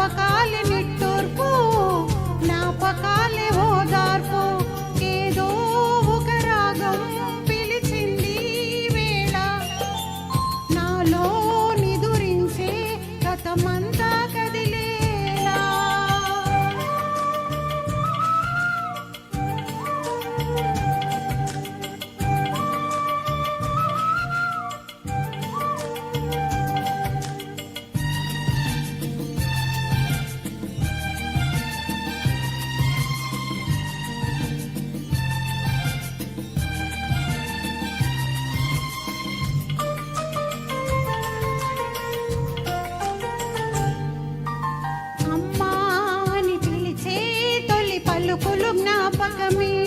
సర్వకాలి pag kami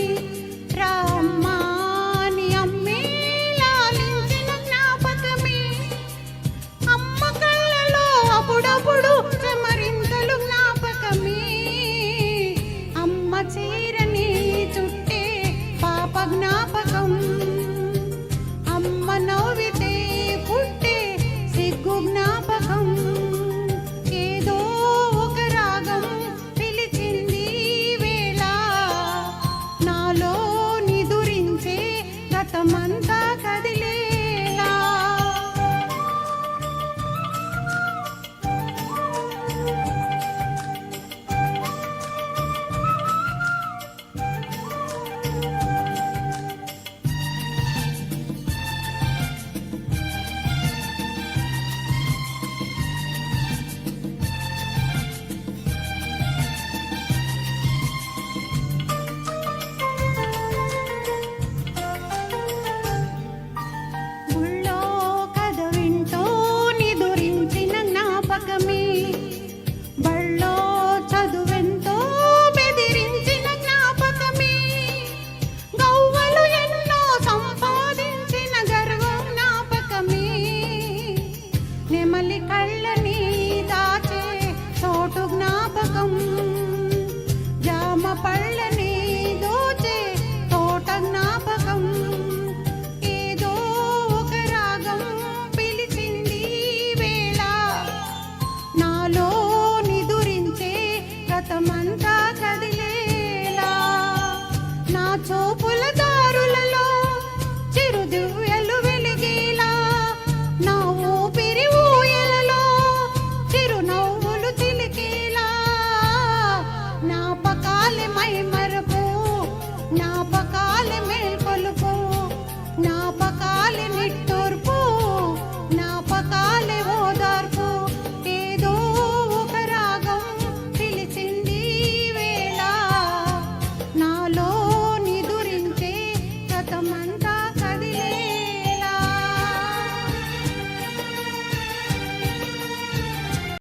చూపుల దారులలో చిరుదివ్యలు వెలిగేలా. నా ఊపిరి ఊయలలో చిరునవ్వులు చిలికేలా. జ్ఞాపకాలి మై మరుపు జ్ఞాపకాలి మేల్కొలుపు జ్ఞాప